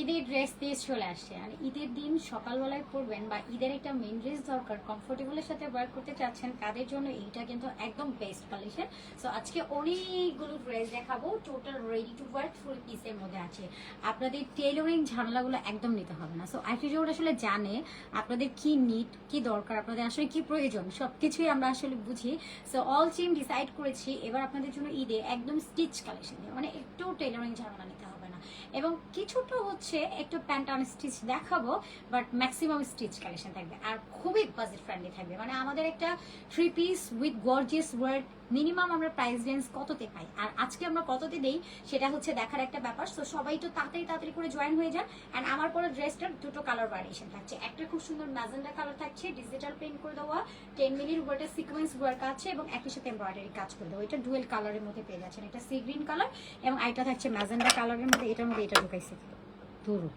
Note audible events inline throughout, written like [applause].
ঈদের ড্রেস দিয়ে চলে আসছে। আর ঈদের দিন সকালবেলায় পরবেন বা ঈদের একটা মেন ড্রেস দরকার কমফোর্টেবলের সাথে ওয়ার করতে চাচ্ছেন, তাদের জন্য এইটা কিন্তু একদম বেস্ট কালেকশন সো আজকে অনেকগুলো ড্রেস দেখাবো total ready to work full পিসের মধ্যে আছে। আপনাদের টেইলরিং ঝামেলাগুলো একদম নিতে হবে না। সো অ্যাটিটিউড আসলে জানে আপনাদের কি নিড কি দরকার, আপনাদের আসলে কি প্রয়োজন সব কিছুই আমরা আসলে বুঝি। সো অল টিম ডিসাইড করেছি, এবার আপনাদের জন্য ঈদে একদম স্টিচ কালেকশন মানে একটু টেইলরিং ঝামেলা নিতে হবে। না। এবং কিছুটা হচ্ছে একটু প্যান্ট স্টিচ দেখাবো বাট ম্যাক্সিমাম স্টিচ কালেকশন থাকবে। আর খুবই বাজেট ফ্রেন্ডলি থাকবে। মানে আমাদের একটা three piece with gorgeous ward minimum আমরা প্রাইস রেঞ্জ কততে পাই? আর আজকে আমরা কততে দেই সেটা হচ্ছে দেখার একটা ব্যাপার। সো সবাই তো তাড়াতাড়ি তাড়াতাড়ি করে জয়েন হয়ে যান। অ্যান্ড আমার পরে ড্রেসটার দুটো কালার ভ্যারিয়েশন থাকছে। একটা খুব সুন্দর ম্যাজেন্ডা কালার থাকছে ডিজিটাল প্রিন্ট করে দেওয়া টেন মিনিট ওয়ার্ডের সিকোয়েন্স ওয়ার্ক আছে এবং একই সাথে এমব্রয়ডারি কাজ করে দেওয়া। এটা ডুয়েল কালারের মধ্যে পেয়ে যাচ্ছেন। এটা সি গ্রিন কালার এবং আইটা থাকছে ম্যাজেন্ডা কালারের মধ্যে। এটার মধ্যে এটা ঢুকাইছে। ধরুন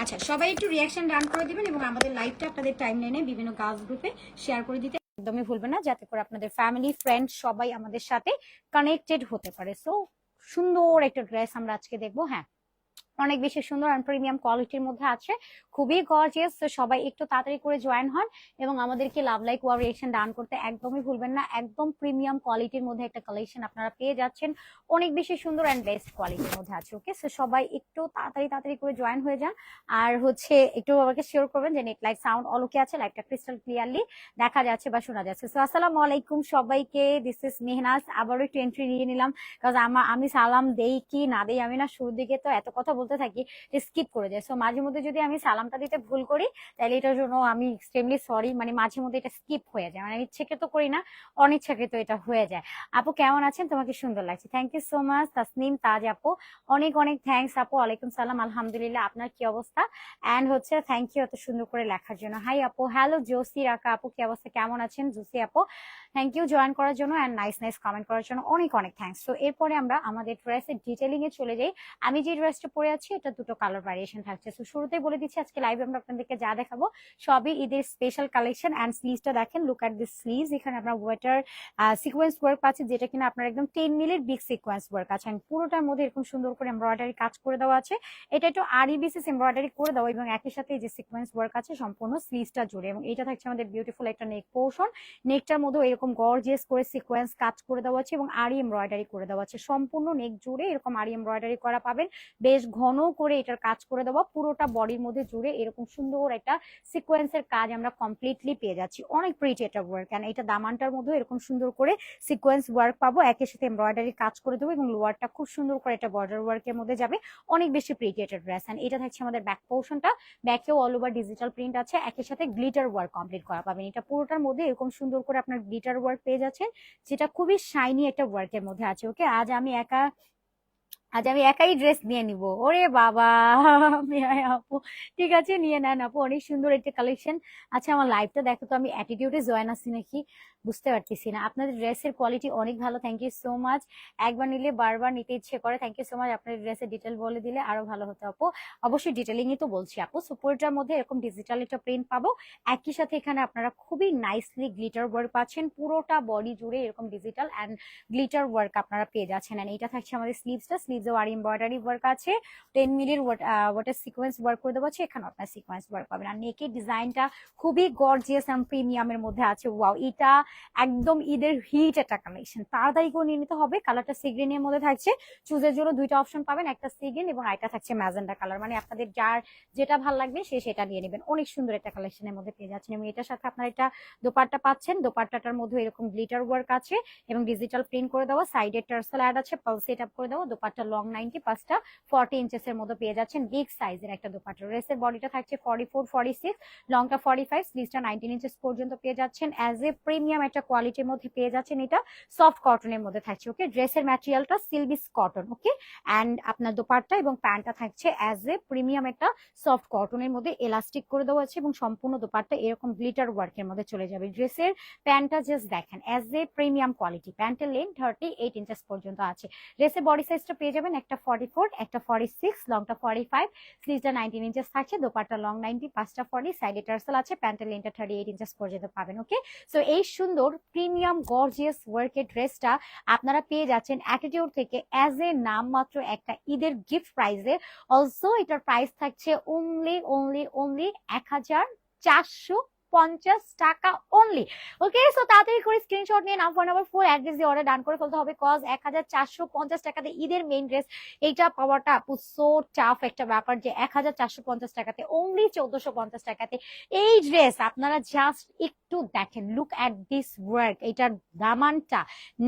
আচ্ছা সবাই একটু রিয়াকশন রান করে দিবেন এবং আমাদের লাইভটা আপনাদের টাইম লাইনে বিভিন্ন গার্লস গ্রুপে শেয়ার করে দিতে। একদমই ভুলবেন না, যাতে করে আপনাদের ফ্যামিলি ফ্রেন্ড সবাই আমাদের সাথে কানেক্টেড হতে পারে। সো সুন্দর একটা ড্রেস আমরা আজকে দেখব। হ্যাঁ অনেক বেশি সুন্দর অ্যান্ড প্রিমিয়াম কোয়ালিটির মধ্যে আছে। খুবই গর্জিয়াস তো সবাই একটু তাড়াতাড়ি করে জয়েন হন এবং আমাদেরকে লাভ লাইক ওয়ারিয়েশন ডান করতে একদমই ভুলবেন না। একদম প্রিমিয়াম কোয়ালিটির মধ্যে একটা কালেকশন আপনারা পেয়ে যাচ্ছেন। অনেক বেশি সুন্দর অ্যান্ড বেস্ট কোয়ালিটির মধ্যে আছে ওকে সো সবাই একটু তাড়াতাড়ি তাড়াতাড়ি করে জয়েন হয়ে যান। আর হচ্ছে একটু আমাকে শেয়ার করবেন যে net light sound all okay আছে লাইটটা ক্রিস্টাল ক্লিয়ারলি দেখা যাচ্ছে বা শোনা যাচ্ছে। সো আসসালামু আলাইকুম সবাইকে দিস ইজ মেহনাজ। আবারও একটু এন্ট্রি নিয়ে নিলাম। কারণ আমি সালাম দেই কি না দেই আমি না, শুরুর দিকে তো এত কথা থাকি যে স্কিপ করে যায়। সো মাঝে মধ্যে যদি আমি সালামটা দিতে ভুল করি তাহলে এটার জন্য আমি এক্সট্রিমলি সরি মানে মাঝে মধ্যে এটা স্কিপ হয়ে যায়। মানে আমি ইচ্ছাকৃত করি না অনিচ্ছাকৃত এটা হয়ে যায়। আপু, কেমন আছেন? তোমাকে সুন্দর লাগছে। Thank you so much Tasnim, Taj আপু। অনেক অনেক থ্যাংকস আপু। ওয়ালাইকুম সালাম, আলহামদুলিল্লাহ। আপনার কি অবস্থা? অ্যান্ড হচ্ছে থ্যাংক ইউ এত সুন্দর করে লেখার জন্য। হাই আপু হ্যালো জোসি, রাকা আপু, কি অবস্থা? কেমন আছেন? জোসি আপু। থ্যাংক ইউ জয়েন করার জন্য অ্যান্ড নাইস নাইস কমেন্ট করার জন্য অনেক অনেক থ্যাংকস তো এরপরে আমরা আমাদের ড্রেসের ডিটেলিং এ চলে যাই। আমি যে ড্রেসটা পরে আছি, এটা দুটো কালার ভ্যারিয়েশন থাকছে। তো শুরুতেই বলে দিচ্ছি, আজকে লাইভে আমরা আপনাদেরকে যা দেখাবো, সবই ঈদের স্পেশাল কালেকশন অ্যান্ড স্লিভসটা দেখেন। লুক অ্যাট দিস স্লিভস এখানে আপনার ওয়েটার সিকোয়েন্স ওয়ার্ক পাচ্ছে, যেটা কিনা আপনার একদম টেন মিলির বিগ সিকোয়েন্স ওয়ার্ক আছে। And পুরোটার মধ্যে এরকম সুন্দর করে এমব্রয়ডারি কাজ করে দেওয়া আছে। এটা একটু আরি বিসিস এমব্রয়ডারি করে দেওয়া এবং একই সাথে যে সিকোয়েন্স ওয়ার্ক আছে, সম্পূর্ণ স্লিভসটা জুড়ে। এবং এটা থাকছে আমাদের বিউটিফুল একটা নেক পোর্শন নেকটার মধ্যে এরকম গর্জিয়াস করে সিকোয়েন্স কাজ করে দেওয়া আছে এবং আরি এমব্রয়ডারি করে দেওয়া আছে সম্পূর্ণ নেক জুড়ে এরকম আরি এমব্রয়ডারি করা পাবেন। বেশ ঘন করে এটার কাজ করে দেওয়া, পুরোটা বডির মধ্যে জুড়ে এরকম সুন্দর একটা সিকোয়েন্সের কাজ আমরা কমপ্লিটলি পেয়ে যাচ্ছি। অনেক প্রিটি এটা ওয়ার্ক অ্যান্ড এটা দামানটার মধ্যে এরকম সুন্দর করে সিকোয়েন্স ওয়ার্ক পাবো। একের সাথে এমব্রয়ডারি কাজ করে দেবো এবং লোয়ারটা খুব সুন্দর করে এটা বর্ডার ওয়ার্কের মধ্যে যাবে। অনেক বেশি প্রিটি এটা ড্রেস অ্যান্ড এটা থাকছে আমাদের ব্যাক পোর্শনটা ব্যাকেও অল ওভার ডিজিটাল প্রিন্ট আছে। একের সাথে গ্লিটার ওয়ার্ক কমপ্লিট করা পাবেন। এটা পুরোটার মধ্যে এরকম সুন্দর করে আপনার গ্লিটার ওয়ার্ক পেজ আছে যেটা খুবই শাইনি একটা ওয়ার্কের মধ্যে আছে ওকে আজ আমি একা, আজ আমি একাই ড্রেস নিয়ে নিব। ওরে বাবা [laughs] আপু। ঠিক আছে, নিয়ে নেন আপু, অনেক সুন্দর একটা কালেকশন আচ্ছা আমার লাইফটা দেখো তো, আমি অ্যাটিটিউডে জয়েন আছি নাকি। বুঝতে পারতেছি না। আপনাদের ড্রেসের কোয়ালিটি অনেক ভালো থ্যাংক ইউ সো মাচ একবার নিলে বারবার নিতে ইচ্ছে করে থ্যাংক ইউ সো মাচ আপনাদের ড্রেসের ডিটেল বলে দিলে আরও ভালো হতো আপু। অবশ্যই ডিটেলিংই তো বলছি আপু, সুপারটার মধ্যে এরকম ডিজিটাল একটা প্রিন্ট পাবো। একই সাথে এখানে আপনারা খুবই নাইসলি গ্লিটার ওয়ার্ক পাচ্ছেন, পুরোটা বডি জুড়ে এরকম ডিজিটাল অ্যান্ড গ্লিটার ওয়ার্ক আপনারা পেয়ে যাচ্ছেন। And এটা থাকছে আমাদের স্লিভসটা স্লিভসেও আর এমব্রয়ডারি ওয়ার্ক আছে। টেন মিলির ওয়াটার সিকোয়েন্স ওয়ার্ক করে দেবো আছে এখানে আপনার সিকোয়েন্স ওয়ার্ক পাবেন। আর নেকের ডিজাইনটা খুবই গর্জিয়াস অ্যান্ড প্রিমিয়ামের মধ্যে আছে। ওয়াও এটা একদম ঈদের হিট একটা কালেকশন তাড়াতাড়ি করে নিয়ে নিতে হবে কালারটা সিগ্রিনের মধ্যে থাকছে। চুজের জন্য দুইটা অপশন পাবেন, একটা সিগ্রিন এবং আরেকটা থাকছে ম্যাজেন্ডা কালার মানে আপনাদের যার যেটা ভালো লাগবে, সে সেটা নিয়ে নেবেন। অনেক সুন্দর একটা কালেকশনের মধ্যে পেয়ে যাচ্ছেন। এবং এটার সাথে আপনার এটা দোপাট্টা পাচ্ছেন। দোপাট্টাটার মধ্যে এরকম গ্লিটার ওয়ার্ক আছে এবং ডিজিটাল প্রিন্ট করে দেওয়া। সাইডে টার্সেল অ্যাড আছে পাল সেট আপ করে দেওয়া। দোপাট্টা লং নাইনটি পাঁচটা ফর্টি ইঞ্চেস এর মধ্যে পেয়ে যাচ্ছেন। বিগ সাইজের একটা দোপাট্টা। ড্রেসের বডিটা থাকছে ফর্টি ফোর ফর্টি সিক্স লংটা ফর্টি ফাইভ স্লিভসটা নাইনটিন ইঞ্চেস পর্যন্ত পেয়ে যাচ্ছেন। অ্যাজ এ প্রিমিয়াম একটা কোয়ালিটির মধ্যে পেয়ে যাচ্ছেন এটা সফট কটনের মধ্যে থাকছে ওকে ড্রেসের ম্যাটেরিয়ালটা সিলভিস কটন ওকে অ্যান্ড আপনার দোপাট্টা এবং প্যান্টটা থাকছে অ্যাজ এ প্রিমিয়াম একটা সফট কটনের মধ্যে এলাস্টিক করে দেওয়া আছে এবং সম্পূর্ণ দোপাট্টা এরকম গ্লিটার ওয়ার্কের মধ্যে চলে যাবে। ড্রেসের প্যান্টটা জাস্ট দেখেন অ্যাজ এ প্রিমিয়াম কোয়ালিটি প্যান্টের লেন্থ থার্টি এইট ইঞ্চেস পর্যন্ত আছে। ড্রেসের বডি সাইজটা পেয়ে যাবেন একটা ফর্টি ফোর একটা ফর্টি সিক্স লংটা ফর্টি ফাইভ স্লিভসটা নাইনটিন ইঞ্চেস থাকছে, দোপাট্টা লং নাইনটি পাঁচটা ফর্টি সাইডে টার্সেল আছে, প্যান্টের লেন্থটা থার্টি এইট ইঞ্চেস পর্যন্ত পাবেন ওকে সো এই সুন্দর প্রিমিয়াম গর্জিয়াস ওয়ার্কের ড্রেসটা আপনারা পেয়ে যাচ্ছেন অ্যাটিটিউড থেকে অ্যাজ এ নাম মাত্র একটা ঈদের গিফট প্রাইজে অলসো এটার প্রাইস থাকছে ওনলি ওনলি ওনলি এক হাজার চারশো পঞ্চাশ টাকা অনলি ওকে সো তাড়াতাড়ি করে স্ক্রিনশট নিয়ে নাম নাম্বার ফোর অ্যাড্রেস দিয়ে অর্ডার ডান করে ফেলতে হবে কজ এক হাজার চারশো পঞ্চাশ টাকাতে ঈদের মেইন ড্রেস এইটা পাওয়াটা আপু সো টাফ একটা ব্যাপার যে এক হাজার চারশো পঞ্চাশ টাকাতে অনলি চোদ্দশো পঞ্চাশ টাকাতে। এই ড্রেস আপনারা জাস্ট একটু দেখেন লুক অ্যাট দিস ওয়ার্ক এটার দামানটা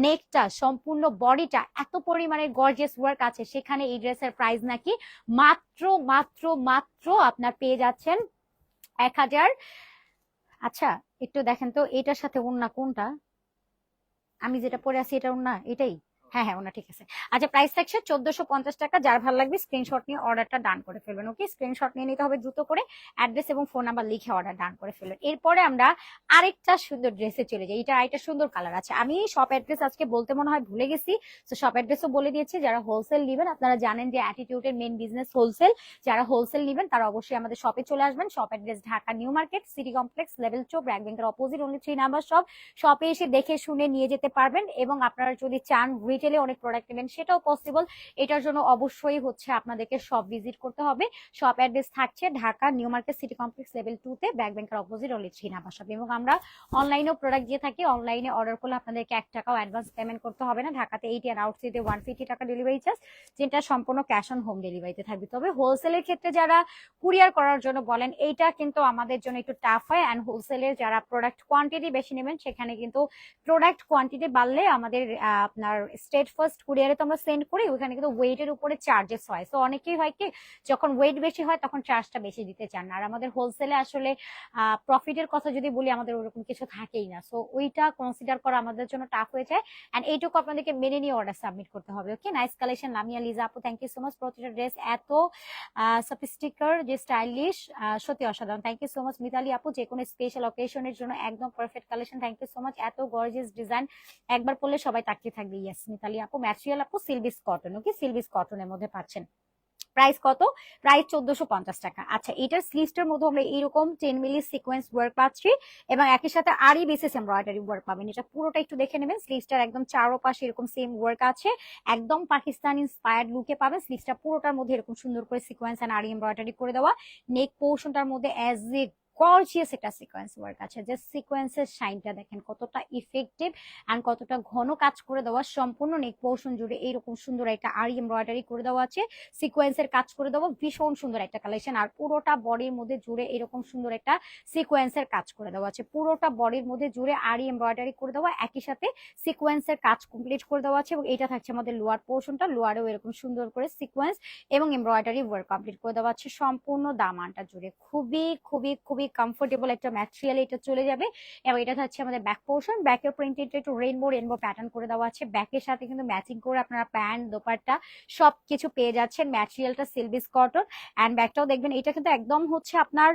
নেকটা সম্পূর্ণ বডিটা এত পরিমাণে গর্জিয়াস ওয়ার্ক আছে। সেখানে এই ড্রেসের প্রাইস নাকি মাত্র মাত্র মাত্র আপনার পেয়ে যাচ্ছেন এক হাজার আচ্ছা একটু দেখেন তো, এটার সাথে ওন্না কোনটা? আমি যেটা পরে আছি এটা ওন্না এটাই? হ্যাঁ হ্যাঁ ওনা ঠিক আছে। আচ্ছা প্রাইস থাকছে চোদ্দশো পঞ্চাশ টাকা। যার ভালো লাগবে স্ক্রিনশট নিয়ে অর্ডারটা ডান করে ফেলবেন ওকে স্ক্রিনশট নিয়ে নিতে হবে দ্রুত করে অ্যাড্রেস এবং ফোন নাম্বার লিখে অর্ডার ডান করে ফেলবেন এরপরে আমরা আরেকটা সুন্দর ড্রেসে চলে যাই। এটা আরেকটা সুন্দর কালার আছে। আমি শপ অ্যাড্রেস আজকে বলতে মনে হয় ভুলে গেছি তো শপ অ্যাড্রেসও বলে দিয়েছি, যারা হোলসেল নেবেন, আপনারা জানেন যে অ্যাটিটিউডের মেন বিজনেস হোলসেল যারা হোলসেল নেবেন, তারা অবশ্যই আমাদের শপে চলে আসবেন। Shop address Dhaka new market city complex level চোপ ব্র্যাক ব্যাংকের opposite only three number shop শপে এসে দেখে শুনে নিয়ে যেতে পারবেন, এবং আপনারা যদি চান রিটেলে অনেক প্রোডাক্ট নেবেন সেটাও পসিবল এটার জন্য অবশ্যই হচ্ছে আপনাদেরকে শপ ভিজিট করতে হবে। শপ অ্যাড্রেস থাকছে Dhaka new market city complex level two তে ব্যাক ব্যাংকের অপোজিট থ্রি নাম্বার শপ এবং আমরা অনলাইনেও প্রোডাক্ট দিয়ে থাকি অনলাইনে অর্ডার করলে আপনাদেরকে এক টাকাও অ্যাডভান্স পেমেন্ট করতে হবে না। ঢাকাতে এইটি আর আউটসাইডে ওয়ান ফিফটি টাকা ডেলিভারি চার্জ যেটা সম্পূর্ণ ক্যাশ অন হোম ডেলিভারিতে থাকবে। তবে হোলসেলের ক্ষেত্রে যারা কুরিয়ার করার জন্য বলেন, এইটা কিন্তু আমাদের জন্য একটু টাফ হয়। অ্যান্ড হোলসেলের যারা প্রোডাক্ট কোয়ান্টিটি বেশি নেবেন, সেখানে কিন্তু প্রোডাক্ট কোয়ান্টিটি বাড়লে আমাদের আপনার স্টেট ফার্স্ট কুরিয়ারে তো আমরা সেন্ড করি, ওখানে কিন্তু ওয়েটের উপরে চার্জেস হয়। তো অনেকেই হয় কি, যখন ওয়েট বেশি হয় তখন চার্জটা বেশি দিতে চান না। আর আমাদের হোলসেলে আসলে প্রফিটের কথা যদি বলি, আমাদের ওরকম কিছু থাকেই না। সো ওইটা কনসিডার করা আমাদের জন্য টাফ হয়ে যায়। অ্যান্ড এইটুকু আপনাদেরকে মেনে নিয়ে অর্ডার সাবমিট করতে হবে okay nice collection Lamia Liza আপু থ্যাংক ইউ সো মাচ প্রতিটা ড্রেস এত সফিস্টিকার যে স্টাইলিশ সত্যি অসাধারণ। Thank you so much Mitali আপু, যে কোনো স্পেশাল অকেশনের জন্য একদম perfect collection thank you so much এত গর্জিয়াস ডিজাইন একবার পরলে সবাই তাকিয়ে থাকবে ইয়েস মিতালি আপু ম্যাটেরিয়াল আপু সিলভিস কটন ওকে সিলভিস কটনের মধ্যে পাচ্ছেন। প্রাইস কত? প্রাইস চোদ্দশো পঞ্চাশ টাকা। আচ্ছা এটার মধ্যে আমরা এইরকম টেন মিলি সিকোয়েন্স ওয়ার্ক পাচ্ছি এবং একই সাথে আরই বেসিস এমব্রয়ডারি ওয়ার্ক পাবেন। এটা পুরোটা একটু দেখে নেবেন। স্লিভসটার একদম চারো পাশে এরকম সেম ওয়ার্ক আছে। একদম পাকিস্তান ইন্সপায়ার্ড লুকে পাবেন। স্লিভসটা পুরোটার মধ্যে এরকম সুন্দর করে সিকোয়েন্স অ্যান্ড আরই এমব্রয়ডারি করে দেওয়া। নেক পোর্শনটার মধ্যে অ্যাজ এ গর্জিয়াস একটা সিকোয়েন্স ওয়ার্ক আছে যে সিকোয়েন্সের শাইনটা দেখেন কতটা ইফেক্টিভ অ্যান্ড কতটা ঘন কাজ করে দেওয়া। সম্পূর্ণ নেক পোর্শন জুড়ে এইরকম সুন্দর একটা আরি এমব্রয়ডারি করে দেওয়া আছে। সিকোয়েন্সের কাজ করে দেওয়া ভীষণ সুন্দর একটা কালেকশন আর পুরোটা বডির মধ্যে জুড়ে এরকম সুন্দর একটা সিকোয়েন্সের কাজ করে দেওয়া আছে। পুরোটা বডির মধ্যে জুড়ে আরি এমব্রয়ডারি করে দেওয়া। একই সাথে সিকোয়েন্সের কাজ কমপ্লিট করে দেওয়া আছে এবং এটা থাকছে আমাদের লোয়ার পোর্শনটা লোয়ারেও এরকম সুন্দর করে সিকোয়েন্স এবং এমব্রয়ডারি ওয়ার্ক কমপ্লিট করে দেওয়া আছে। সম্পূর্ণ দামানটা জুড়ে। খুবই খুবই খুবই কমফোর্টেবল একটা ম্যাটেরিয়াল এটা চলে যাবে। এবং এটা থাকছে আমাদের ব্যাক পোর্শন ব্যাকের প্রিন্টেড একটু রেইনবো রেইনবো প্যাটার্ন করে দেওয়া আছে। ব্যাকের সাথে কিন্তু ম্যাচিং করে আপনারা প্যান্ট দোপাট্টা সব কিছু পেয়ে যাচ্ছেন। ম্যাটেরিয়ালটা সিলভিস কটন অ্যান্ড ব্যাগটাও দেখবেন, এটা কিন্তু একদম হচ্ছে আপনার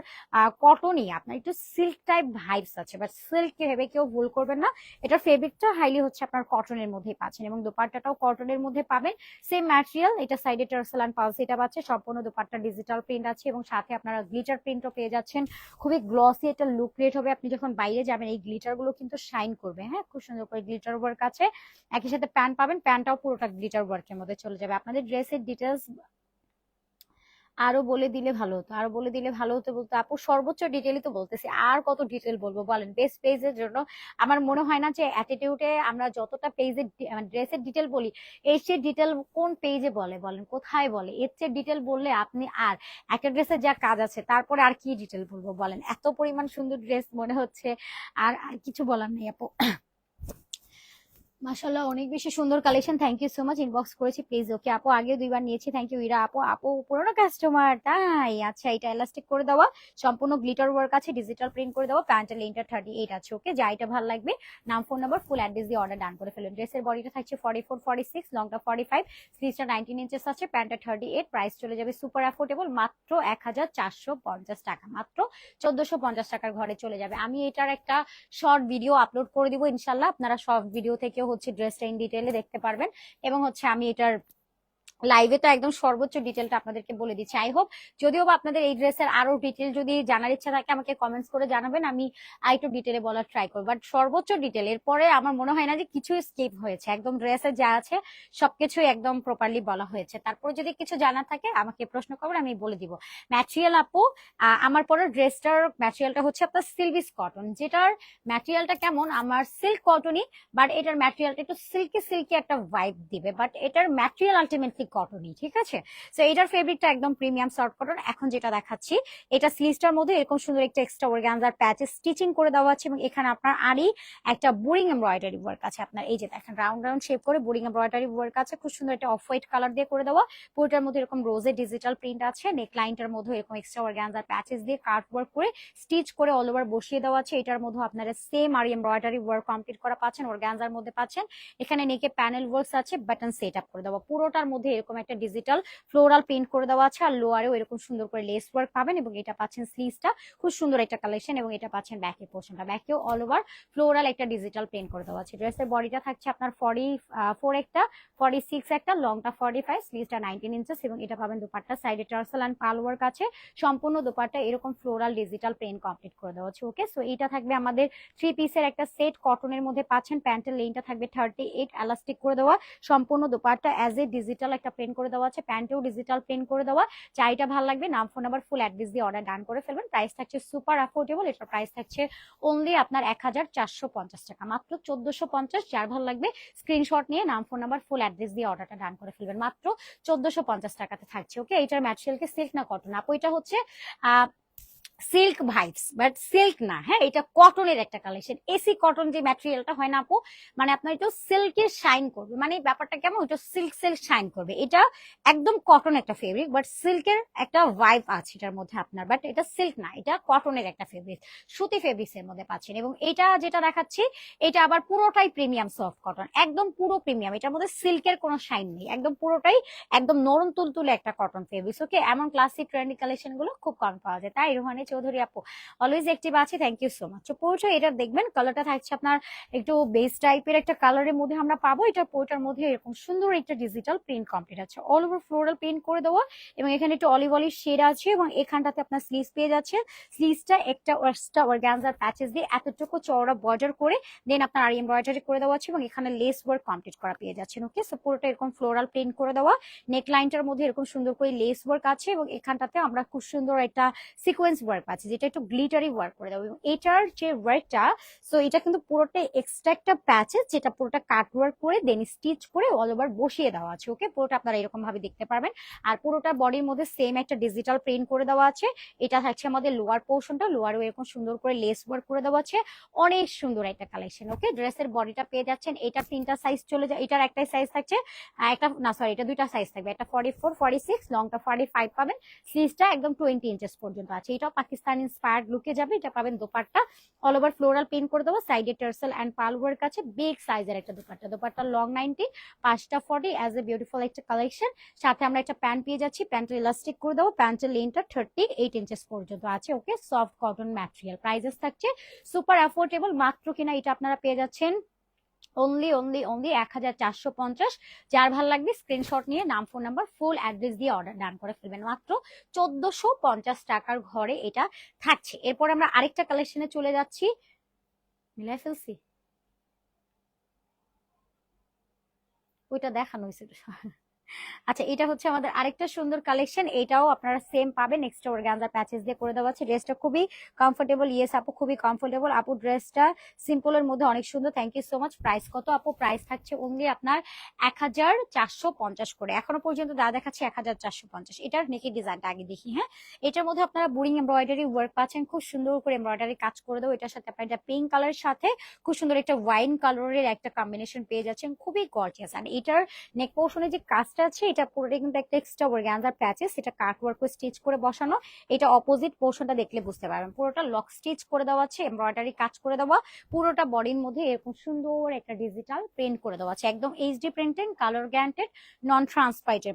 কটনই আপনার একটু সিল্ক টাইপ ভাইবস আছে। বাট সিল্ক ভেবে কেউ ভুল করবেন না। এটার ফেব্রিকটা হাইলি হচ্ছে আপনার কটনের মধ্যেই পাচ্ছেন। এবং দোপাট্টাটাও কটনের মধ্যে পাবেন। সেম ম্যাটেরিয়াল এটা সাইডে টার্সেল অ্যান্ড পালস এটা পাচ্ছে। সম্পূর্ণ দোপাট্টা ডিজিটাল প্রিন্ট আছে। এবং সাথে আপনারা গ্লিটার প্রিন্টও পেয়ে যাচ্ছেন। খুবই গ্লসি এটা লুক ক্রিয়েট হবে। আপনি যখন বাইরে যাবেন, এই গ্লিটারগুলো কিন্তু শাইন করবে হ্যাঁ? খুব সুন্দর করে গ্লিটার ওয়ার্ক আছে। একই সাথে প্যান্ট পাবেন, প্যান্টটাও পুরোটা গ্লিটার ওয়ার্কের মধ্যে চলে যাবে। আপনাদের ড্রেসের ডিটেলস আরও বলে দিলে ভালো হতো, আরও বলে দিলে ভালো হতো বলতে আপু সর্বোচ্চ ডিটেলই তো বলতেছি, আর কত ডিটেল বলব বলেন? বেস্ট পেজের জন্য আমার মনে হয় না যে অ্যাটিটিউডে আমরা যতটা পেজের ড্রেসের ডিটেল বলি, এর চেয়ে ডিটেল কোন পেজে বলে বলেন? কোথায় বলে? এর চেয়ে ডিটেল বললে আপনি আর, একটা ড্রেসের যা কাজ আছে, তারপরে আর কি ডিটেল বলব বলেন? এত পরিমাণ সুন্দর ড্রেস মনে হচ্ছে, আর আর কিছু বলার নেই আপু। মাশাল্লাহ অনেক বেশি সুন্দর collection thank you so much inbox করেছি প্লিজ ওকে আপু আগে দুইবার নিয়েছি থ্যাংক ইউ ইরা আপু আপু পুরোনো কাস্টমার তাই? আচ্ছা এটা এলাস্টিক করে দেওয়া, সম্পূর্ণ গ্লিটার ওয়ার্ক আছে ডিজিটাল প্রিন্ট করে দেওয়া প্যান্টের লিনটা থার্টি এইট আছে ওকে যা এটা ভালো লাগবে, নাম ফোন নাম্বার ফুল অ্যাড্রেস দিয়ে অর্ডার ডান করে ফেলুন। ড্রেসের বডিটা থাকছে ফর্টি ফোর ফর্টি সিক্স লংটা ফর্টি ফাইভ স্লিভসটা নাইনটিন ইঞ্চেস আছে প্যান্টটা থার্টি এইট প্রাইস চলে যাবে সুপার অ্যাফোর্ডেবল মাত্র এক হাজার চারশো পঞ্চাশ টাকা, মাত্র চোদ্দশো পঞ্চাশ টাকার ঘরে চলে যাবে। আমি এটার একটা শর্ট ভিডিও আপলোড করে দিব ইনশাল্লাহ আপনারা শর্ট ভিডিও থেকে হচ্ছে ড্রেসটা ইন ডিটেলে দেখতে পারবেন এবং হচ্ছে আমি এটার লাইভে তো একদম সর্বোচ্চ ডিটেলটা আপনাদেরকে বলে দিচ্ছি। আই হোপ যদিও বা আপনাদের এই ড্রেসের আরও ডিটেল যদি জানার ইচ্ছা থাকে, আমাকে কমেন্টস করে জানাবেন, আমি আরেকটু ডিটেলে বলার ট্রাই করব। বাট সর্বোচ্চ ডিটেল এরপরে আমার মনে হয় না যে কিছু স্কিপ হয়েছে। একদম ড্রেসে যা আছে, সবকিছুই একদম প্রপারলি বলা হয়েছে। তারপরে যদি কিছু জানার থাকে, আমাকে প্রশ্ন করবেন, আমি বলে দিব। ম্যাটেরিয়াল আপু আমার পরের ড্রেসটার ম্যাটেরিয়ালটা হচ্ছে আপনার সিলভিস কটন যেটার ম্যাটেরিয়ালটা কেমন, আমার সিল্ক কটনই বাট এটার ম্যাটেরিয়ালটা একটু সিল্কি সিল্কি একটা ভাইব দিবে। বাট এটার ম্যাটেরিয়াল আলটিমেটলি কটনই ঠিক আছে? তো এটার ফেব্রিকটা একদম প্রিমিয়াম সফট কটন এখন যেটা দেখাচ্ছি, এটা স্লিভসটার মধ্যে এরকম সুন্দর একটা এক্সট্রা অর্গানজার প্যাচে স্টিচিং করে দেওয়া আছে এবং এখানে আপনার আরই একটা বোরিং এমব্রয়ডারি ওয়ার্ক আছে। আপনার এই যে দেখেন রাউন্ড রাউন্ড শেপ করে বোরিং এমব্রয়ডারি ওয়ার্ক আছে। খুব সুন্দর একটা অফ হোয়াইট কালার দিয়ে করে দেওয়া। পুরোটার মধ্যে এরকম রোজে ডিজিটাল প্রিন্ট আছে। নেক লাইনটার মধ্যে এরকম এক্সট্রা অর্গানজার প্যাচেস দিয়ে কার্ট ওয়ার্ক করে স্টিচ করে অল ওভার বসিয়ে দেওয়া আছে। এটার মধ্যে আপনারা সেম আর এমব্রয়ডারি ওয়ার্ক কমপ্লিট করা পাচ্ছেন অর্গানজার মধ্যে পাচ্ছেন। এখানে নেকে প্যানেল ওয়ার্কস আছে বাটন সেট আপ করে দেওয়া। পুরোটার মধ্যে এরকম একটা ডিজিটাল ফ্লোরাল পেন্ট করে দেওয়া আছে, আর লোয়ারেও এরকম সুন্দর করে লেস ওয়ার্ক পাবেন এবং এটা পাচ্ছেন স্লিভসটা খুব সুন্দর একটা কালেকশন এবং এটা পাচ্ছেন ব্যাকের পোর্শনটা ব্যাকেও অল ওভার ফ্লোরাল একটা ডিজিটাল প্রিন্ট করে দেওয়া আছে। ড্রেসের বডিটা থাকছে আপনার ফর্টি ফোর একটা ফর্টি সিক্স একটা লংটা ফর্টি ফাইভ স্লিভসটা নাইনটিন ইঞ্চেস এবং এটা পাবেন দুপাট্টা। সাইডে টার্সেল অ্যান্ড পাল ওয়ার্ক আছে। সম্পূর্ণ দুপাট্টা এরকম ফ্লোরাল ডিজিটাল প্রিন্ট কমপ্লিট করে দেওয়া আছে। ওকে সো এটা থাকবে আমাদের থ্রি পিসের একটা সেট কটনের মধ্যে পাচ্ছেন প্যান্টের লেনটা থাকবে থার্টি এইট এলাস্টিক করে দেওয়া। সম্পূর্ণ দুপাট্টা অ্যাজ এ ডিজিটাল একটা প্রিন্ট করে দেওয়া আছে প্যান্টেও ডিজিটাল প্রিন্ট করে দেওয়া। চাইটা ভালো লাগবে, নাম ফোন নাম্বার ফুল অ্যাড্রেস দিয়ে অর্ডার ডান করে ফেলবেন। প্রাইস থাকছে সুপার অ্যাফোর্ডেবল এটার প্রাইস থাকছে অনলি আপনার এক হাজার চারশো পঞ্চাশ টাকা। মাত্র চোদ্দশো পঞ্চাশ, যার ভালো লাগবে স্ক্রিনশট নিয়ে নাম ফোন নাম্বার ফুল অ্যাড্রেস দিয়ে অর্ডারটা ডান করে ফেলবেন। মাত্র চোদ্দশো পঞ্চাশ টাকাতে থাকছে ওকে এটার ম্যাটেরিয়ালকে সিল্ক না কটন আপু, এটা হচ্ছে সিল্ক ভাইবস, বাট সিল্ক না হ্যাঁ? এটা কটনের একটা কালেকশন। এসি কটন যে ম্যাটেরিয়ালটা হয় না আপু মানে আপনার একটু সিল্কের শাইন করবে। মানে ব্যাপারটা কেমন? একটু সিল্ক সিল্ক শাইন করবে। এটা একদম কটন একটা ফেব্রিক বাট সিল্কের একটা ভাইব আছে এটার মধ্যে আপনার। বাট এটা সিল্ক না, এটা কটনের একটা ফেব্রিক সুতি ফেব্রিক্স এর মধ্যে পাচ্ছেন। এবং এটা যেটা দেখাচ্ছি, এটা আবার পুরোটাই প্রিমিয়াম সফট কটন একদম পুরো প্রিমিয়াম এটার মধ্যে সিল্কের কোনো শাইন নেই, একদম পুরোটাই একদম নরম তুলতুলে একটা কটন ফেব্রিক্স ওকে এমন ক্লাসিক ট্রেন্ডি কালেকশনগুলো খুব কম পাওয়া যায়। তাই রোহানি চৌধুরী আপু। অলওয়েজ অ্যাক্টিভ আছে থ্যাংক ইউ সো মাচ পুরোটা এটা দেখবেন কালারটা থাকছে আপনার একটু বেস টাইপের একটা কালারের মধ্যে আমরা পাবো। এটা পুরোটার মধ্যে এরকম সুন্দর একটা ডিজিটাল প্রিন্ট কমপ্লিট আছে। অল ওভার ফ্লোরাল প্রিন্ট করে দেওয়া এবং এখানে একটু অলিভ অলিভ শেড আছে এবং এখানটাতে আপনার স্লিভস পেয়ে যাচ্ছে। স্লিভসটা একটা এক্সট্রা অর্গানজার প্যাচেস দিয়ে এতটুকু চওড়া বর্ডার করে দেন আপনার আর এমব্রয়ডারি করে দেওয়া আছে এবং এখানে লেস ওয়ার্ক কমপ্লিট করা পেয়ে যাচ্ছেন ওকে সো পুরোটা এরকম ফ্লোরাল প্রিন্ট করে দেওয়া। নেক লাইনটার মধ্যে এরকম সুন্দর করে লেস ওয়ার্ক আছে এবং এখানটাতে আমরা খুব সুন্দর একটা সিকোয়েন্স ওয়ার্ক আছে যেটা একটু গ্লিটারি ওয়ার্ক করে দেবো। এবং এটার যে ওয়ার্কটা সো এটা কিন্তু পুরোটা এক্সট্রা একটা প্যাচেস যেটা পুরোটা কাট ওয়ার্ক করে দেন স্টিচ করে অল ওভার বসিয়ে দেওয়া আছে ওকে পুরোটা আপনারা এরকম ভাবে দেখতে পারবেন। আর পুরোটা বডির মধ্যে সেম একটা ডিজিটাল প্রিন্ট করে দেওয়া আছে। এটা থাকছে আমাদের লোয়ার পোর্শনটা লোয়ারও এরকম সুন্দর করে লেস ওয়ার্ক করে দেওয়া আছে। অনেক সুন্দর একটা কালেকশন ওকে ড্রেসের বডিটা পেয়ে যাচ্ছেন, এটা তিনটা সাইজ চলে যায়, এটার একটাই সাইজ থাকছে একটা, না সরি এটা দুইটা সাইজ থাকবে, একটা ফর্টি ফোর ফর্টি সিক্স লংটা ফর্টি ফাইভ পাবেন স্লিভসটা একদম টোয়েন্টি ইঞ্চেস পর্যন্ত আছে, এটাও পাকিস্তান ইন্সপায়ার্ড লুকে যাবে, এটা পাবেন dupatta. All over floral print করে দেবো সাইডে টার্সেল অ্যান্ড পাল ওয়ার্ক আছে বিগ সাইজের একটা দোপাট্টা। দোপাট্টা লং নাইনটি পাঁচটা ফর্টি অ্যাজ এ বিউটিফুল একটা কালেকশন সাথে আমরা একটা প্যান্ট পেয়ে যাচ্ছি প্যান্টের ইলাস্টিক করে দেবো প্যান্টের লেনটা থার্টি এইট ইঞ্চেস পর্যন্ত আছে okay soft cotton material prices থাকছে সুপার অ্যাফোর্ডেবল মাত্র কিনা এটা আপনারা পেয়ে যাচ্ছেন অনলি অনলি অনলি এক হাজার চারশো পঞ্চাশ। যার ভালো লাগবে স্ক্রিনশট নিয়ে নাম ফোন নাম্বার ফুল অ্যাড্রেস দিয়ে অর্ডার ডান করে ফেলবেন। মাত্র চোদ্দশো পঞ্চাশ টাকার ঘরে এটা থাকছে। এরপর আমরা আরেকটা কালেকশনে চলে যাচ্ছি। মিলাই ফেলছি? ওইটা দেখানো হয়েছে আচ্ছা এটা হচ্ছে আমাদের আরেকটা সুন্দর কালেকশন এটাও আপনারা সেম পাবেন। এক্সট্রা অর্গানজার প্যাচেস দিয়ে করে দেওয়া আছে। ড্রেসটা খুবই কমফোর্টেবল ইয়েস আপু, খুবই কমফোর্টেবল আপু ড্রেসটা সিম্পলের মধ্যে অনেক সুন্দর। Thank you so much price কত আপু? প্রাইস থাকছে অনলি আপনার এক হাজার চারশো পঞ্চাশ করে। এখনও পর্যন্ত যা দেখাচ্ছে এক হাজার চারশো পঞ্চাশ। এটার নেকের ডিজাইনটা আগে দেখি হ্যাঁ? এটার মধ্যে আপনারা বুরিং এমব্রয়ডারি ওয়ার্ক পাচ্ছেন। খুব সুন্দর করে এমব্রয়ডারি কাজ করে দেবো। এটার সাথে আপনার এটা পিঙ্ক কালারের সাথে খুব সুন্দর একটা ওয়াইন কালারের একটা কম্বিনেশন পেয়ে যাচ্ছেন। খুবই গর্জিয়াস আর এটার নেক পোর্শনে যে কাজটা আছে, এটা পুরোটা কিন্তু একটা স্টিচ করে বসানো। এটা অপোজিট পোর্শনটা দেখলে বুঝতে পারবেন। পুরোটা লক স্টিচ করে দেওয়া আছে এমব্রয়ডারি কাজ করে দেওয়া। পুরোটা বডির মধ্যে এরকম সুন্দর একটা ডিজিটাল প্রিন্ট করে দেওয়া আছে। একদম এইচডি কালার গ্যান্টেড নন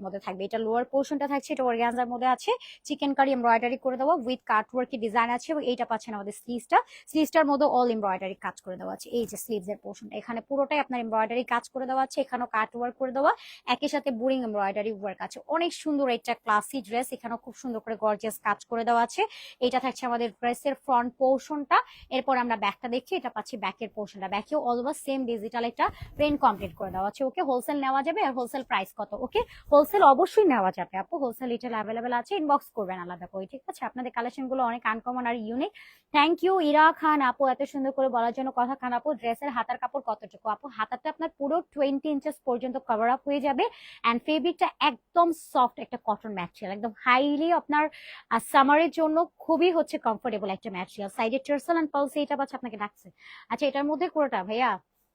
মধ্যে থাকবে। এটা লোয়ার পোর্শনটা থাকছে, এটা মধ্যে আছে। চিকেন কারি এমব্রয়ডারি করে দেওয়া উইথ কাট ওয়ার্কি ডিজাইন আছে এবং এইটা পাচ্ছেন আমাদের স্লিভসটা স্লিভসটার মধ্যে অল এমব্রয়ডারি কাজ করে দেওয়া আছে। এই যে স্লিভস এর পোর্শন এখানে পুরোটাই আপনার এমব্রয়ডারি কাজ করে দেওয়া আছে, এখানেও কাট ওয়ার্ক করে দেওয়া। একই সাথে বুরিং এমব্রয়ডারি ওয়ার্ক আছে। অনেক সুন্দর একটা ক্লাসি ড্রেস এখানেও খুব সুন্দর করে গর্জিয়াস কাজ করে দেওয়া আছে। এটা থাকছে আমাদের ড্রেসের ফ্রন্ট পোর্শনটা এরপর আমরা ব্যাকটা দেখছি এটা পাচ্ছি ব্যাকের পোর্শনটা ব্যাকেও অলওভার সেম ডিজিটাল একটা প্রিন্ট কমপ্লিট করে দেওয়া আছে ওকে হোলসেল নেওয়া যাবে আর হোলসেল প্রাইস কত ওকে হোলসেল অবশ্যই নেওয়া যাবে, আপু। হোলসেল রিটেল অ্যাভেলেবেল আছে ইনবক্স করবেন আলাদা করে, ঠিক আছে? আপনাদের কালেকশনগুলো অনেক uncommon R unique thank you Ira Khan, আপু, এত সুন্দর করে বলার জন্য কথা। খান আপু ড্রেসের হাতার কাপড় কতটুকু? আপু, হাতাটা আপনার পুরো টোয়েন্টি ইঞ্চেস পর্যন্ত কভার আপ হয়ে যাবে। অ্যান্ড ফেব্রিকটা একদম সফট একটা কটন ম্যাটেরিয়াল একদম হাইলি আপনার সামারের জন্য খুবই হচ্ছে কমফোর্টেবল একটা ম্যাটেরিয়াল সাইডে টার্সেল অ্যান্ড পালসে এটা আপনাকে ডাকছে। আচ্ছা এটার মধ্যে কোনোটা ভাইয়া?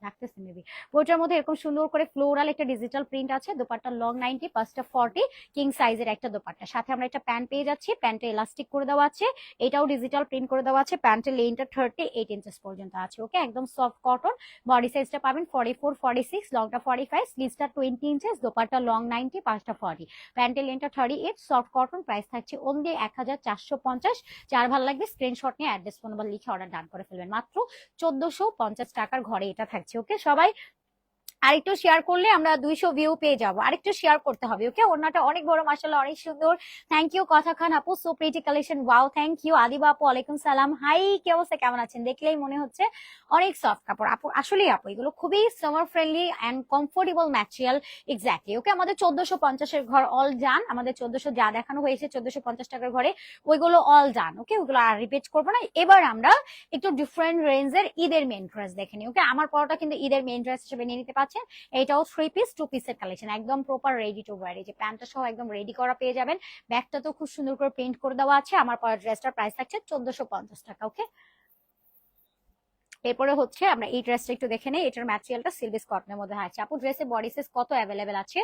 রাখতেছে মেবি ওইটার মধ্যে এরকম সুন্দর করে ফ্লোরাল একটা ডিজিটাল প্রিন্ট আছে, দোপাট্টা লং নাইনটি পাঁচটা ফর্টি কিং সাইজের একটা দোপাট্টা। সাথে আমরা একটা প্যান্ট পেয়ে যাচ্ছি প্যান্টে ইলাস্টিক করে দেওয়া আছে, এটাও ডিজিটাল প্রিন্ট করে দেওয়া আছে প্যান্টের লেনটা থার্টি এইট ইঞ্চেস পর্যন্ত আছে ওকে একদম সফট কটন বডি সাইজটা পাবেন ফর্টি ফোর ফর্টি সিক্স লংটা forty five স্লিভসটা twenty inches dupatta long ninety পাঁচটা ফর্টি প্যান্টের লেনটা thirty eight soft cotton price থাকছে অনলি এক হাজার চারশো পঞ্চাশ। যার ভালো লাগবে স্ক্রিনশট নিয়ে অ্যাড্রেস ফোন নাম্বার লিখে অর্ডার ডান করে ফেলবেন। মাত্র চোদ্দশো পঞ্চাশ টাকার ঘরে এটা থাকছে ওকে? সবাই আরেকটু শেয়ার করলে আমরা দুইশো ভিউ পেয়ে যাব। আরেকটু শেয়ার করতে হবে ওকে ওনাটা অনেক বড় মাসাল্লাহ অনেক সুন্দর। থ্যাংক ইউ কথা খান আপু so pretty collection wow thank you Adiba আপু, ওয়ালাইকুম সালাম। হাই কি অবস্থা, কেমন আছেন? দেখলেই মনে হচ্ছে অনেক সফট কাপড়। আপু, আসলেই আপু, এগুলো খুবই summer friendly and comfortable material exactly okay আমাদের চোদ্দশো পঞ্চাশের ঘর অল ডান আমাদের চোদ্দশো যা দেখানো হয়েছে চোদ্দশো পঞ্চাশ টাকার ঘরে, ওইগুলো অল ডান ওকে ওইগুলো আর রিপিট করব না। এবার আমরা একটু ডিফারেন্ট রেঞ্জের ঈদের মেন ড্রেস দেখে নিই ওকে আমার পরোটা কিন্তু ঈদের মেন ড্রেস হিসেবে নিয়ে নিতে পারছেন এটাও থ্রি পিস টু পিসের কালেকশন একদম প্রপার রেডি টু ওয়ার এই যে প্যান্টটা সহ একদম রেডি করা পেয়ে যাবেন। ব্যাগটা তো খুব সুন্দর করে প্রিন্ট করে দেওয়া আছে। আমার পরের ড্রেসটার প্রাইস থাকছে চোদ্দশো টাকা ওকে এরপরে হচ্ছে আমরা এই ড্রেসটা একটু দেখে নেই, এটার ম্যাটেরিয়ালটা সিলভিস কটনের মধ্যে আছে। আপু ড্রেসের বডি সাইজ কত অ্যাভেলেবেল আছে?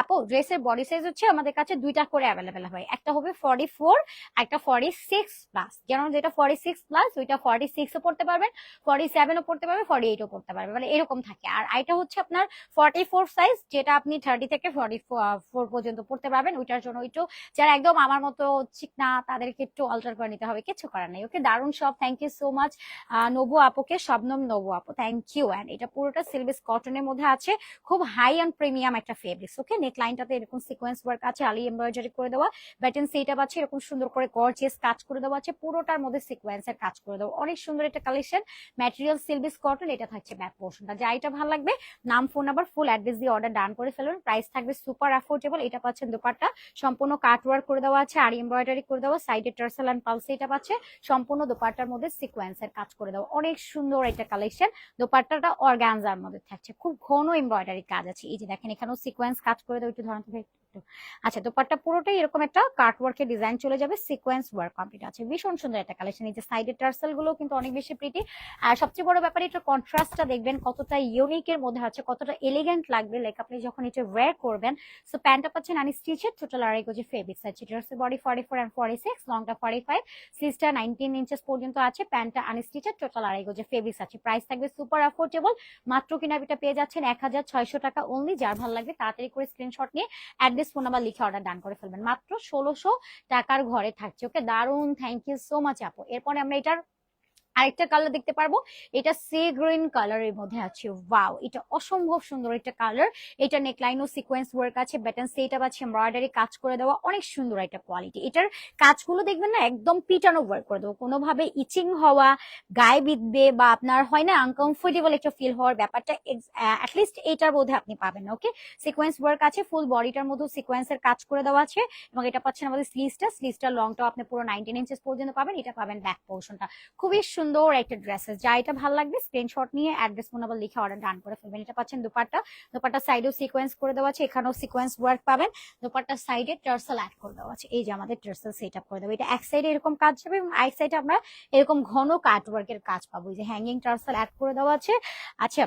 আপু ড্রেসের বডি সাইজ হচ্ছে আমাদের কাছে দুইটা করে অ্যাভেলেবেল হয়। একটা হবে ফর্টি ফোর একটা ফর্টি সিক্স প্লাস যেমন যেটা ফর্টি সিক্স প্লাস ওইটা ফর্টি সিক্সও পড়তে পারবেন ফর্টি সেভেনও পড়তে পারবে ফর্টি এইটও পড়তে পারবে মানে এরকম থাকে। আর এটা হচ্ছে আপনার ফর্টি ফোর সাইজ যেটা আপনি থার্টি থেকে ফর্টি ফোর পর্যন্ত পড়তে পারবেন। ওইটার জন্য একটু যারা একদম আমার মতো চিকনা তাদেরকে একটু অল্টার করে নিতে হবে। কিছু করার নেই। ওকে দারুণ সব thank you so much Nobu আপুকে শবনম নবু আপু থ্যাংক ইউ অ্যান্ড এটা পুরোটা সিলভিস কটনের মধ্যে আছে। খুব হাই অ্যান্ড প্রিমিয়াম একটা ফেব্রিক্স ওকে নেক লাইনটাতে এরকম সিকোয়েন্স ওয়ার্ক আছে, আলি এমব্রয়ডারি করে দেওয়া। ব্যাটেন সেইটা আছে এরকম সুন্দর করে গর্জিয়াস কাজ করে দেওয়া আছে। পুরোটার মধ্যে সিকোয়েন্সের কাজ করে দেওয়া। অনেক সুন্দর একটা কালেকশন ম্যাটেরিয়াল সিলভিস কটন এটা থাকছে ব্যাক পোর্শনটা যা এটা ভালো লাগবে, নাম ফোন নাম্বার ফুল অ্যাড্রেস দিয়ে অর্ডার ডান করে ফেলবেন প্রাইস থাকবে সুপার অ্যাফোর্ডেবল এটা পাচ্ছেন দোপাট্টা। সম্পূর্ণ কাট ওয়ার্ক করে দেওয়া আছে আর এমব্রয়ডারি করে দেওয়া। সাইডে টার্সেল অ্যান্ড পালসে এটা পাচ্ছে। সম্পূর্ণ দোপাট্টার মধ্যে সিকোয়েন্সের কাজ করে দেওয়া। অনেক সুন্দর একটা কালেকশন দোপাট্টাটা অর্গানজার মধ্যে থাকছে। খুব ঘন এমব্রয়ডারি কাজ আছে। এই যে দেখেন, এখানেও সিকোয়েন্স কাজ করে দেওয়া একটু ধরন একটু। আচ্ছা দোপাট্টা পুরোটাই এরকম একটা কাট ওয়ার্কের ডিজাইন চলে যাবে সিকোয়েন্স ওয়ার্ক কমপ্লিট আছে। ভীষণ সুন্দর একটা কালেকশন এই যে সাইডের টার্সেলগুলো কিন্তু অনেক বেশি প্রিটি আর সবচেয়ে বড় ব্যাপার এটা কন্ট্রাস্টটা দেখবেন কতটা ইউনিকের মধ্যে আছে, কতটা এলিগেন্ট লাগবে। লাইক আপনি যখন এটা ওয়্যার করবেন সো প্যান্টটা পাচ্ছেন আনি স্টিচের টোটাল আড়াই গজে ফেব্রিক্স আছে tassel body forty four and forty six লংটা forty five সিক্সটা নাইনটিন ইঞ্চেস পর্যন্ত আছে প্যান্টটা আনি স্টিচের টোটাল আড়াই গজে ফেব্রিক্স আছে প্রাইস থাকবে সুপার অ্যাফোর্ডেবল মাত্র কিনা এটা পেয়ে যাচ্ছেন এক হাজার ছয়শো টাকা অনলি যার ভালো লাগবে, তাড়াতাড়ি করে স্ক্রিনশট নিয়ে অ্যাড্রেস ফোন নাম্বার লিখে অর্ডার ডান করে ফেলবেন। মাত্র ষোলোশো টাকার ঘরে থাকছে। ওকে দারুণ থ্যাংক ইউ সো মাচ আপু। এরপরে আমরা এটার আরেকটা কালার দেখতে পারব। এটা সি গ্রিন কালারের মধ্যে আছে। ওয়াও এটা অসম্ভব সুন্দর একটা কালার এটা নেকলাইন ও সিকোয়েন্স ওয়ার্ক আছে ব্যাটন সেটা আছে এমব্রয়ডারি কাজ করে দেওয়া অনেক সুন্দর একটা কোয়ালিটি এটার কাজগুলো দেখবেন না, একদম পিটানো ওয়ার্ক করে দেবো কোনোভাবে ইচিং হওয়া, গায়ে বিঁধবে বা আপনার হয় না আনকমফোর্টেবল একটা ফিল হওয়ার ব্যাপারটা অ্যাটলিস্ট এটার মধ্যে আপনি পাবেন না ওকে সিকোয়েন্স ওয়ার্ক আছে ফুল বডিটার মধ্যে সিকোয়েন্সের কাজ করে দেওয়া আছে এবং এটা পাচ্ছেন আমাদের স্লিভসটা স্লিভসটার লংটাও আপনি পুরো নাইনটিন ইঞ্চেস পর্যন্ত পাবেন, এটা পাবেন ব্যাক পোর্শনটা খুবই সুন্দর একটা ড্রেসেস যা এটা ভালো লাগবে স্ক্রিনশট নিয়ে অ্যাড্রেস নাম্বার লিখে অর্ডার ডান করে ফেলবেন। এটা পাচ্ছেন দুপাট্টা। দুপাট্টা সাইডেও সিকোয়েন্স করে দেওয়া আছে। এখানেও সিকোয়েন্স ওয়ার্ক পাবেন। দুপাট্টার সাইডে টার্সেল অ্যাড করে দেওয়া আছে। এই যে আমাদের টার্সেল সেট আপ করে দেবো। এটা এক সাইডে এরকম কাজ যাবে এবং এক সাইডে আমরা এরকম ঘন কাটওয়ার্কের কাজ পাবো। এই যে হ্যাঙ্গিং টার্সেল অ্যাড করে দেওয়া আছে। আচ্ছা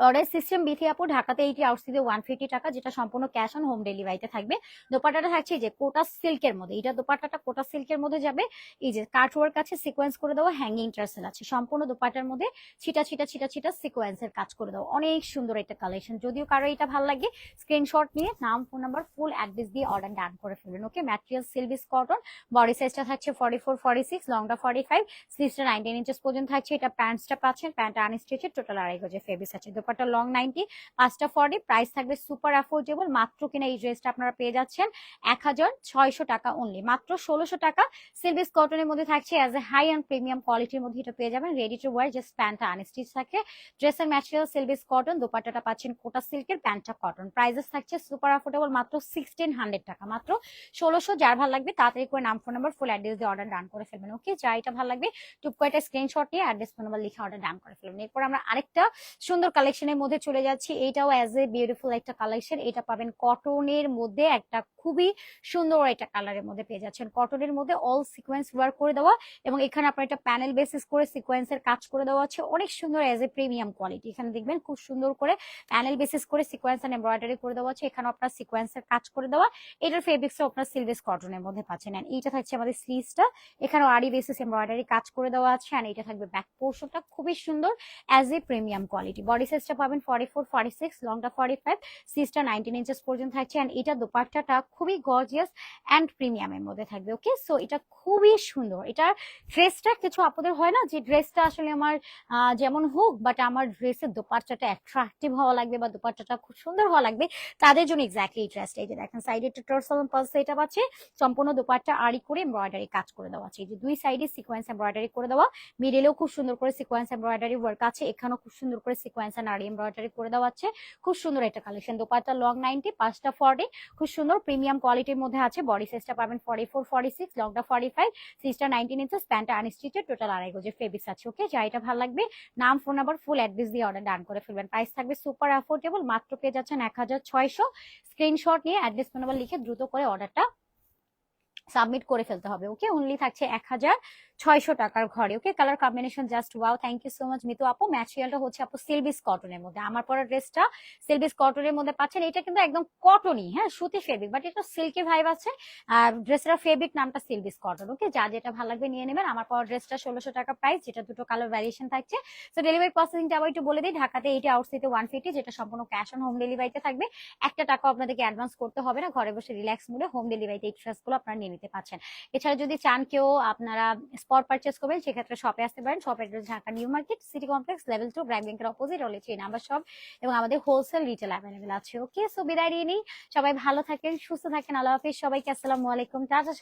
অর্ডার সিস্টেম বিথি আপু, ঢাকাতে এইটি আউটসিতে ওয়ান ফিফটি টাকা, যেটা সম্পূর্ণ ক্যাশ অন হোম ডেলিভারিতে থাকবে। দোপাট্টাটা থাকছে যে কোটা সিল্কের মধ্যে এটা দোপাট্টাটা কোটা সিল্কের মধ্যে যাবে। এই যে কাট ওয়ার্ক আছে সিকোয়েন্স করে দেওয়া হ্যাঙ্গিং টার্সেল আছে। সম্পূর্ণ দোপাট্টার মধ্যে ছিটা ছিটা ছিটা ছিটা সিকোয়েন্সের কাজ করে দেওয়া। অনেক সুন্দর একটা কালেকশন যদিও কারও এটা ভালো লাগে স্ক্রিনশট নিয়ে নাম ফোন নাম্বার ফুল অ্যাড্রেস দিয়ে অর্ডার ডান করে ফেলবেন ওকে ম্যাটেরিয়াল সিলভিস কটন বডি সাইজটা থাকছে ফর্টি ফোর ফর্টি সিক্স লংটা ফর্টি ফাইভ স্লিভসটা নাইনটিন ইঞ্চেস পর্যন্ত থাকছে। এটা প্যান্টসটা পাচ্ছেন প্যান্ট আনস্টিচের টোটাল আড়াই গজে ফেব্রিক্স আছে। দোপাট্টা লং নাইনটি পাঁচটা ফর্টি প্রাইস থাকবে সুপার অ্যাফোর্ডেবল মাত্র কিনা এই ড্রেসটা আপনারা পেয়ে যাচ্ছেন এক হাজার ছয়শো টাকা অনলি মাত্র ষোলোশো টাকা। সিলভিস কটনের মধ্যে থাকছে as a high and premium কোয়ালিটির মধ্যে এটা পেয়ে যাবেন রেডি টু ওয়ার জাস্ট প্যান্টটা আনস্টিচ থাকে। ড্রেসের ম্যাটেরিয়াল সিলভিস কটন দোপাট্টাটা পাচ্ছেন কোটা সিল্কের প্যান্টটা কটন প্রাইসেস থাকছে সুপার অ্যাফোর্ডেবল মাত্র সিক্সটিন হান্ড্রেড টাকা, মাত্র ষোলোশো, যার ভালো লাগবে তাড়াতাড়ি করে নাম ফোন নাম্বার ফুল অ্যাড্রেস দিয়ে অর্ডার ডান করে ফেলবেন ওকে যা এটা ভালো লাগবে টুপ করে একটা স্ক্রিনশট নিয়ে অ্যাড্রেস ফোন নাম্বার লিখে অর্ডার ডান করে ফেলবেন। এরপর আমরা আরেকটা সুন্দর কালেকশনের মধ্যে চলে যাচ্ছি। এইটাও অ্যাজ এ বিউটিফুল একটা কালেকশন এটা পাবেন কটনের মধ্যে একটা খুবই সুন্দর একটা কালারের মধ্যে পেয়ে যাচ্ছেন। কটনের মধ্যে অল সিকোয়েন্স ওয়ার্ক করে দেওয়া এবং এখানে আপনার একটা প্যানেল বেসিস করে সিকোয়েন্সের কাজ করে দেওয়া আছে। অনেক সুন্দর অ্যাজ এ প্রিমিয়াম কোয়ালিটি এখানে দেখবেন খুব সুন্দর করে প্যানেল বেসিস করে সিকোয়েন্স এন্ড এমব্রয়ডারি করে দেওয়া আছে। এখানে আপনার সিকোয়েন্সের কাজ করে দেওয়া। এটার ফেব্রিক্সও আপনার সিলভেস কটনের মধ্যে পাচ্ছেন। এইটা থাকছে আমাদের স্লিভসটা এখানে আড়ি বেসিস এমব্রয়ডারি কাজ করে দেওয়া আছে। And এটা থাকবে ব্যাক পোর্শনটা খুবই সুন্দর as a premium quality body সাইজটা পাবেন ফর্টি ফোর ফর্টি সিক্স লংটা ফর্টি ফাইভ সিজটা নাইনটিন ইঞ্চেস পর্যন্ত থাকছে অ্যান্ড এটা দোপাট্টাটা খুবই গর্জিয়াস অ্যান্ড প্রিমিয়ামের মধ্যে থাকবে ওকে সো এটা খুবই সুন্দর। এটা ড্রেসটা কিছু আপনাদের হয় না যে ড্রেসটা আসলে আমার যেমন হোক বাট আমার ড্রেসের দোপাট্টাটা অ্যাট্রাকটিভ হওয়া লাগবে বা দোপাট্টাটা খুব সুন্দর হওয়া লাগবে, তাদের জন্য এক্স্যাক্টলি এই ড্রেসটা এই যে দেখেন সাইডে টোটাল পালস এটা আছে, সম্পূর্ণ দোপাট্টা আড়ি করে এমব্রয়ডারি কাজ করে দেওয়া আছে। এই যে দুই সাইডে সিকোয়েন্স এমব্রয়ডারি করে দেওয়া মিডিলেও খুব সুন্দর করে সিকোয়েন্স এমব্রয়ডারি ওয়ার্ক আছে, এখানেও খুব সুন্দর করে সিকোয়েন্স এন্ড আড়ি এমব্রয়ডারি করে দেওয়া আছে। খুব সুন্দর একটা কালেকশন দোপাট্টা লং নাইনটি পাঁচটা ফর্টি খুব সুন্দর প্রিমিয়াম কোয়ালিটির মধ্যে আছে। বডি সাইজটা পাবেন ফর্টি ফোর ফর্টি সিক্স লংটা ফর্টি ফাইভ সিক্সটা নাইনটিন ইঞ্চেস প্যান্টটা আনস্টিচের টোটাল আড়াই গজের ফেব্রিক্স আছে ওকে যা এটা ভালো লাগবে, নাম ফোন নাম্বার ফুল অ্যাড্রেস দিয়ে অর্ডার ডান করে ফেলবেন। প্রাইস থাকবে সুপার অ্যাফোর্ডেবল মাত্র পেয়ে যাচ্ছেন এক হাজার ছয়শো। স্ক্রিনশট নিয়ে অ্যাড্রেস ফোন নাম্বার লিখে দ্রুত করে অর্ডারটা সাবমিট করে ফেলতে হবে ওকে অনলি থাকছে এক হাজার ছয়শো টাকার ঘরে okay colour combination just wow thank you so much Mitu আপু। ম্যাটেরিয়ালটা হচ্ছে আপু সিলভিস কটনের মধ্যে। আমার পরা ড্রেসটা সিলভিস কটনের মধ্যে পাচ্ছেন। এটা কিন্তু একদম কটনই হ্যাঁ? সুতি ফেব্রিক বাট এটা সিল্কি ভাইব আছে। আর ড্রেসের ফেব্রিক নামটা সিলভিস কটন ওকে যা যেটা ভালো লাগবে নিয়ে নেবেন। আমার পরা ড্রেসটা ষোলোশো টাকা প্রাইস যেটা দুটো কালার ভ্যারিয়েশন থাকছে। তো ডেলিভারি প্রসেসিংটা আবার একটু বলে দিই। ঢাকাতে এইটা আউটসিতে ওয়ান ফিফটি যেটা সম্পূর্ণ ক্যাশ অন হোম ডেলিভারিতে থাকবে। একটা টাকা আপনাদেরকে অ্যাডভান্স করতে হবে না। ঘরে বসে রিল্যাক্স মুডে হোম ডেলিভারিতে এই ড্রেসগুলো আপনারা নিয়ে নিতে পারছেন। এছাড়া যদি চান কেউ আপনারা স্পট পারচেস করবেন, সেক্ষেত্রে শপে আসতে পারেন। Shop address Dhaka New Market City Complex level two BRAC ব্যাংকের অপোজিট রয়েছে এই নাম্বার শপ এবং আমাদের হোলসেল রিটেল অ্যাভেলেবেল আছে। ওকে সো বিদায় নিয়ে নিই। সবাই ভালো থাকেন, সুস্থ থাকেন, আল্লাহ হাফিজ। সবাইকে আসসালামু আলাইকুম। টাটা।